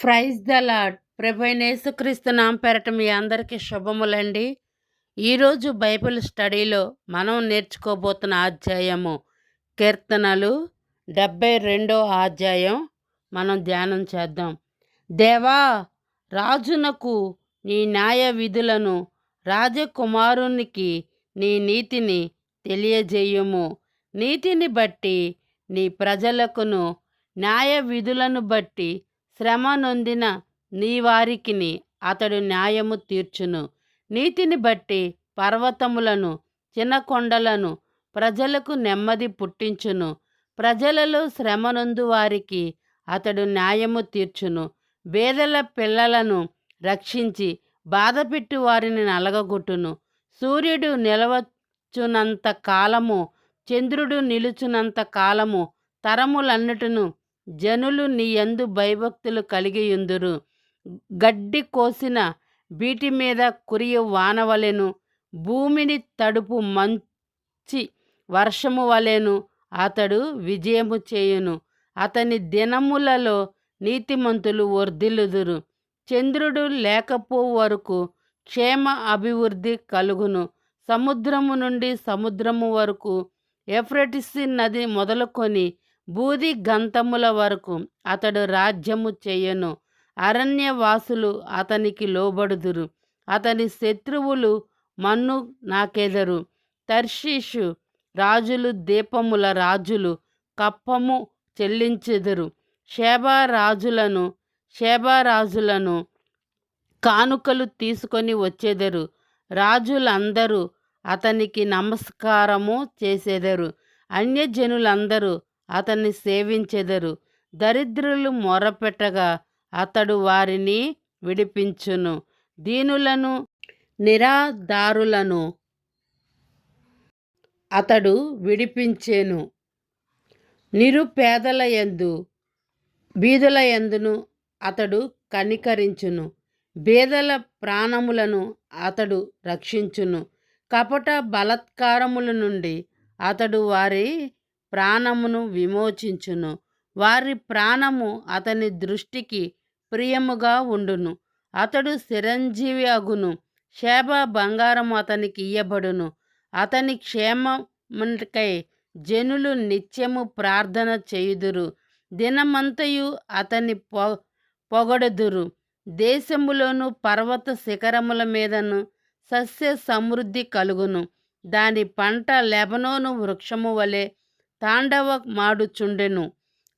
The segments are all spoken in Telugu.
ఫ్రైజ్ ద లాడ్ ప్రభైనేసుక్రీస్తు నామ పెరట మీ అందరికీ శుభములండి. ఈరోజు బైబిల్ స్టడీలో మనం నేర్చుకోబోతున్న అధ్యాయము కీర్తనలు డెబ్బై రెండో అధ్యాయం మనం ధ్యానం చేద్దాం. దేవా రాజునకు నీ న్యాయ విధులను రాజకుమారునికి నీ నీతిని తెలియజేయుము. నీతిని బట్టి నీ ప్రజలకును న్యాయ విధులను బట్టి శ్రమ నొందిన నీ వారికిని అతడు న్యాయము తీర్చును. నీతిని బట్టి పర్వతములను చిన్న కొండలను ప్రజలకు నెమ్మది పుట్టించును. ప్రజలలో శ్రమనందు వారికి అతడు న్యాయము తీర్చును. బేదల పిల్లలను రక్షించి బాధపెట్టు వారిని నలగగొట్టును. సూర్యుడు నిలవచ్చునంత కాలము చంద్రుడు నిలుచునంత కాలము తరములన్నిటిను జనులు నీయందు భయభక్తులు కలిగియుందురు. గడ్డి కోసిన వీటి మీద కురియు వానవలెను భూమిని తడుపు మంచి వర్షము వలెను అతడు విజయము చేయును. అతని దినములలో నీతిమంతులు వర్ధిల్లుదురు. చంద్రుడు లేకపో వరకు క్షేమ అభివృద్ధి కలుగును. సముద్రము నుండి సముద్రము వరకు ఎఫ్రటిసి నది మొదలుకొని బూది గంతముల వరకు అతడు రాజ్యము చేయను. అరణ్యవాసులు అతనికి లోబడుదురు. అతని శత్రువులు మన్ను నాకెదరు. తర్షీషు రాజులు దీపముల రాజులు కప్పము చెల్లించెదరు. శేబారాజులను శేబారాజులను కానుకలు తీసుకొని వచ్చేదరు. రాజులందరూ అతనికి నమస్కారము చేసేదరు. అన్యజనులందరూ అతన్ని సేవించెదరు. దరిద్రులు మొరపెట్టగా అతడు వారిని విడిపించును. దీనులను నిరాధారులను అతడు విడిపించెను. నిరుపేదల యందు బీదుల యందును అతడు కనికరించును. బేదల ప్రాణములను అతడు రక్షించును. కపట బలత్కారముల నుండి అతడు వారి ప్రాణమును విమోచించును. వారి ప్రాణము అతని దృష్టికి ప్రియముగా ఉండును. అతడు చిరంజీవి అగును. శేభ బంగారము అతనికి ఇయ్యబడును. అతని క్షేమముకై జనులు నిత్యము ప్రార్థన చేయుదురు. దినమంతయు అతని పొ పొగడుదురు. దేశములోను పర్వత శిఖరముల మీదను సస్య సమృద్ధి కలుగును. దాని పంట లెబనోను వృక్షము వలె తాండవ మాడుచుండెను.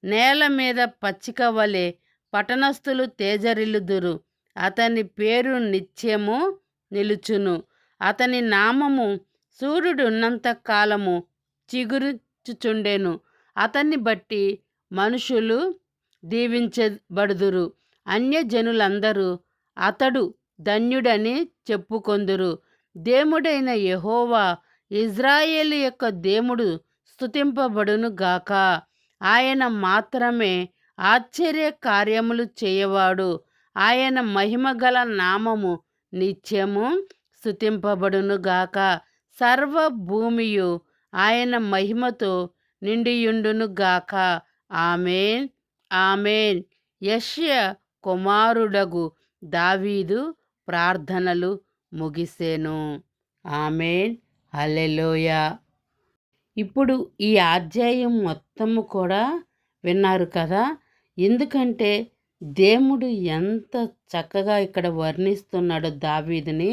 నేల మీద పచ్చిక వలె పట్టణస్థులు తేజరిల్లుదురు. అతని పేరు నిత్యము నిలుచును. అతని నామము సూర్యుడున్నంత కాలము చిగురుచుచుండెను. అతన్ని బట్టి మనుషులు దీవించబడుదురు. అన్యజనులందరూ అతడు ధన్యుడని చెప్పుకొందురు. దేవుడైన యహోవా ఇజ్రాయేలు యొక్క దేవుడు స్థుతింపబడును గాక ఆయన మాత్రమే ఆశ్చర్య కార్యములు చేయవాడు. ఆయన మహిమగల నామము నిత్యము స్థుతింపబడును గాక సర్వభూమియు ఆయన మహిమతో నిండియుండును గాక ఆమెన్. ఆమెన్. యష్య కుమారుడగు దావీదు ప్రార్థనలు ముగిసేను. ఆమెన్. హలెలోయ ఇప్పుడు ఈ అధ్యాయం మొత్తము కూడా విన్నారు కదా. ఎందుకంటే దేవుడు ఎంత చక్కగా ఇక్కడ వర్ణిస్తున్నాడో దావీదిని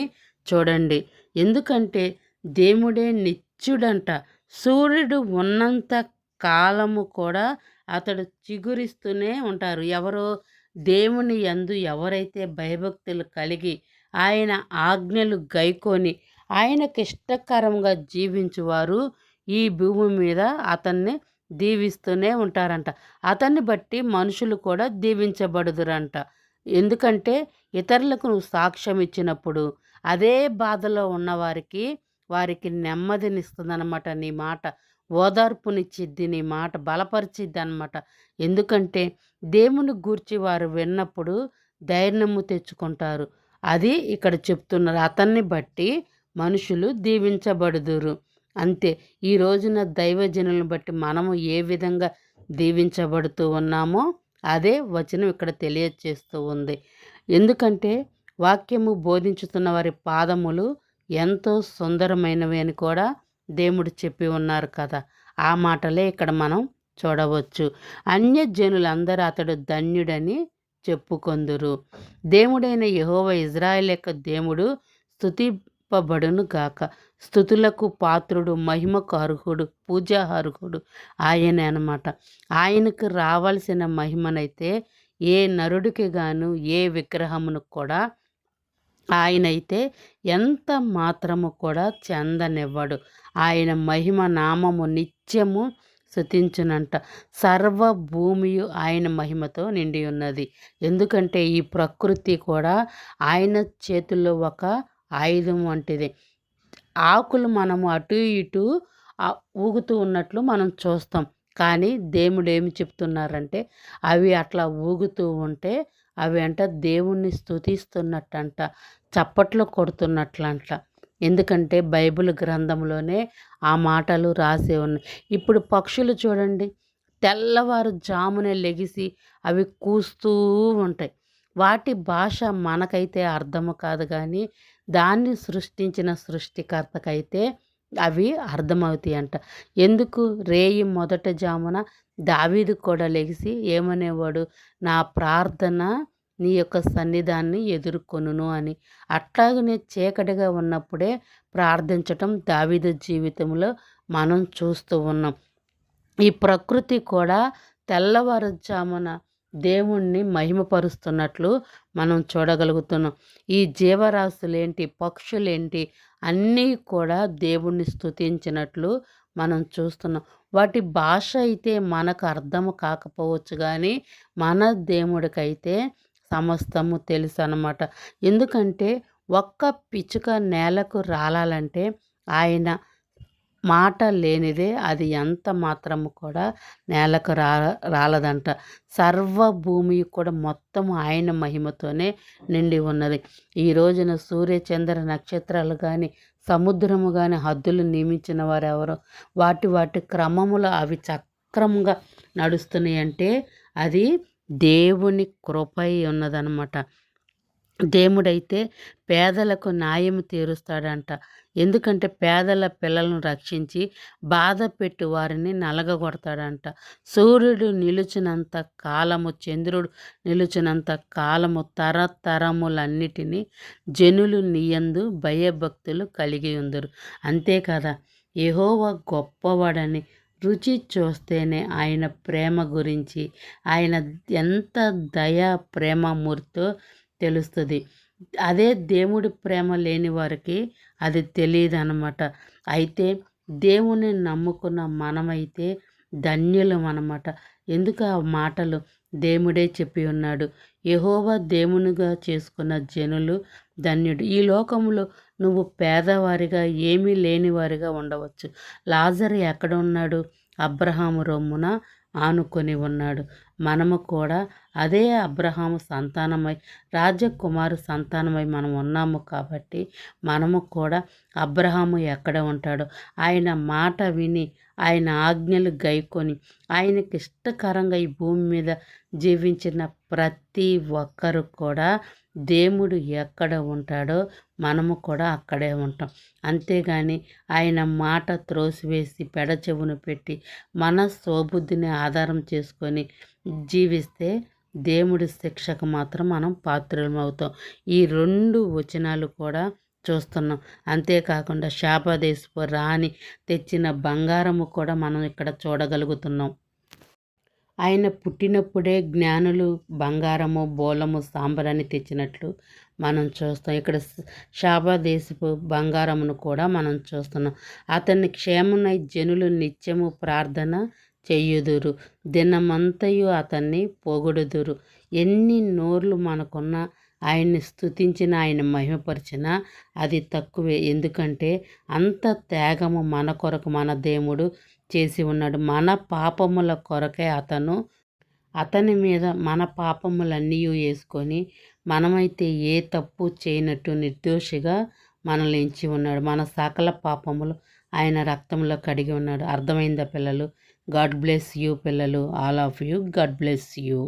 చూడండి. ఎందుకంటే దేవుడే నిత్యుడంట. సూర్యుడు ఉన్నంత కాలము కూడా అతడు చిగురిస్తూనే ఉంటారు. ఎవరో దేవుని యందు ఎవరైతే భయభక్తులు కలిగి ఆయన ఆజ్ఞలు గైకొని ఆయనకి ఇష్టకరంగా జీవించువారు ఈ భూమి మీద అతన్ని దీవిస్తూనే ఉంటారంట. అతన్ని బట్టి మనుషులు కూడా దీవించబడుదురంట. ఎందుకంటే ఇతరులకు నువ్వు సాక్ష్యం ఇచ్చినప్పుడు అదే బాధలో ఉన్నవారికి వారికి నెమ్మదినిస్తుందన్నమాట నీ మాట. ఓదార్పునిచ్చిద్ది నీ మాట బలపరిచిద్ది అనమాట ఎందుకంటే దేవుని గూర్చి వారు విన్నప్పుడు ధైర్యము తెచ్చుకుంటారు. అది ఇక్కడ చెప్తున్నారు. అతన్ని బట్టి మనుషులు దీవించబడుదురు. అంతే. ఈ రోజున దైవజనులను బట్టి మనము ఏ విధంగా దీవించబడుతూ ఉన్నామో అదే వచనం ఇక్కడ తెలియచేస్తూ ఉంది. ఎందుకంటే వాక్యము బోధించుతున్న వారి పాదములు ఎంతో సుందరమైనవి అని కూడా దేవుడు చెప్పి ఉన్నారు కదా. ఆ మాటలే ఇక్కడ మనం చూడవచ్చు. అన్యజనులందరూ అతడు ధన్యుడని చెప్పుకొందురు. దేవుడైన యహోవ ఇజ్రాయెల్ యొక్క దేవుడు చెప్పబడును గాక. స్థుతులకు పాత్రుడు మహిమకు అర్హుడు పూజార్హుడు ఆయనే అనమాట ఆయనకు రావాల్సిన మహిమనైతే ఏ నరుడికి గాను ఏ విగ్రహమును కూడా ఆయనైతే ఎంత మాత్రము కూడా చెందనివ్వడు. ఆయన మహిమ నామము నిత్యము శృతించునంట సర్వ భూమియు ఆయన మహిమతో నిండి ఉన్నది. ఎందుకంటే ఈ ప్రకృతి కూడా ఆయన చేతుల్లో ఒక ఆయుధం వంటిది. ఆకులు మనము అటు ఇటు ఊగుతూ ఉన్నట్లు మనం చూస్తాం. కానీ దేవుడు ఏమి చెప్తున్నారంటే అవి అట్లా ఊగుతూ ఉంటే అవి అంట దేవుణ్ణి స్థుతిస్తున్నట్టంట చప్పట్లు కొడుతున్నట్లంట. ఎందుకంటే బైబిల్ గ్రంథంలోనే ఆ మాటలు రాసి ఉన్నాయి. ఇప్పుడు పక్షులు చూడండి తెల్లవారు జామునే లెగిసి అవి కూస్తూ ఉంటాయి. వాటి భాష మనకైతే అర్థము కాదు కానీ దాన్ని సృష్టించిన సృష్టికర్తకైతే అవి అర్థమవుతాయి అంట ఎందుకు? రేయి మొదట జామున దావీదు కూడా లెగిసి ఏమనేవాడు? నా ప్రార్థన నీ యొక్క సన్నిధాన్ని ఎదుర్కొనును అని. అట్లాగనే చీకటిగా ఉన్నప్పుడే ప్రార్థించటం దావీదు జీవితంలో మనం చూస్తూ ఉన్నాం. ఈ ప్రకృతి కూడా తెల్లవారుజామున దేవుణ్ణి మహిమపరుస్తున్నట్లు మనం చూడగలుగుతున్నాం. ఈ జీవరాశులేంటి పక్షులేంటి అన్నీ కూడా దేవుణ్ణి స్తుతించినట్లు మనం చూస్తున్నాం. వాటి భాష అయితే మనకు అర్థం కాకపోవచ్చు కానీ మన దేవుడికైతే సమస్తము తెలుసు అనమాట ఎందుకంటే ఒక్క పిచ్చుక నేలకు రాలాలంటే ఆయన మాట లేనిదే అది ఎంత మాత్రము కూడా నేలకు రా రాలదంట. సర్వభూమి కూడా మొత్తం ఆయన మహిమతోనే నిండి ఉన్నది. ఈ రోజున సూర్య చంద్ర నక్షత్రాలు కానీ సముద్రము కానీ హద్దులు నియమించిన వారు ఎవరు వాటి వాటి క్రమములో అవి చక్రముగా నడుస్తున్నాయి అంటే అది దేవుని కృపై ఉన్నదనమాట. దేవుడైతే పేదలకు న్యాయం తీరుస్తాడంట. ఎందుకంటే పేదల పిల్లలను రక్షించి బాధ పెట్టి వారిని నలగగొడతాడంట. సూర్యుడు నిలుచినంత కాలము చంద్రుడు నిలుచినంత కాలము తరతరములన్నిటినీ జనులు నియందు భయభక్తులు కలిగి ఉందరు. అంతేకాదా ఏహోవ గొప్పవాడని రుచి చూస్తేనే ఆయన ప్రేమ గురించి ఆయన ఎంత దయా ప్రేమమూర్తో తెలుస్తుంది. అదే దేవుడి ప్రేమ లేని వారికి అది తెలియదు అనమాట అయితే దేవుని నమ్ముకున్న మనమైతే ధన్యులం అనమాట. ఎందుకు ఆ మాటలు? దేవుడే చెప్పి ఉన్నాడు. యహోవా దేవునిగా చేసుకున్న జనులు ధన్యుడు. ఈ లోకంలో నువ్వు పేదవారిగా ఏమీ లేనివారిగా ఉండవచ్చు. లాజర్ ఎక్కడ ఉన్నాడు? అబ్రహాము రొమ్మున ఆనుకొని ఉన్నాడు. మనము కూడా అదే అబ్రహాము సంతానమై రాజకుమారు సంతానమై మనం ఉన్నాము కాబట్టి మనము కూడా అబ్రహాము ఎక్కడ ఉంటాడో ఆయన మాట విని ఆయన ఆజ్ఞలు గైకొని ఆయనకి ఇష్టకరంగా ఈ భూమి మీద జీవించిన ప్రతి ఒక్కరు కూడా దేవుడు ఎక్కడ ఉంటాడో మనము కూడా అక్కడే ఉంటాం. అంతేగాని ఆయన మాట త్రోసివేసి పెడచెవును పెట్టి మన స్వబుద్ధిని ఆధారం చేసుకొని జీవిస్తే దేవుడి శిక్షకు మాత్రం మనం పాత్రలమవుతాం. ఈ రెండు వచనాలు కూడా చూస్తున్నాం. అంతేకాకుండా శాపదేశపు రాణి తెచ్చిన బంగారము కూడా మనం ఇక్కడ చూడగలుగుతున్నాం. ఆయన పుట్టినప్పుడే జ్ఞానులు బంగారము బోలము సాంబరాన్ని తెచ్చినట్లు మనం చూస్తాం. ఇక్కడ శాపదేశపు బంగారమును కూడా మనం చూస్తున్నాం. అతన్ని క్షేమనై జనులు నిత్యము ప్రార్థన చెయ్యుదురు దినమంతయు అతన్ని పొగుడుదురు. ఎన్ని నోర్లు మనకున్న ఆయన్ని స్థుతించిన ఆయన మహిమపరిచిన అది తక్కువే. ఎందుకంటే అంత త్యాగము మన కొరకు మన దేవుడు చేసి ఉన్నాడు. మన పాపముల కొరకే అతను అతని మీద మన పాపములన్నీ వేసుకొని మనమైతే ఏ తప్పు చేయనట్టు నిర్దోషిగా మనల్ని ఎంచి ఉన్నాడు. మన సకల పాపములు ఆయన రక్తంలో కడిగి ఉన్నాడు. అర్థమైందా పిల్లలు? గాడ్ బ్లెస్ యూ పిల్లలు all of you. God bless you.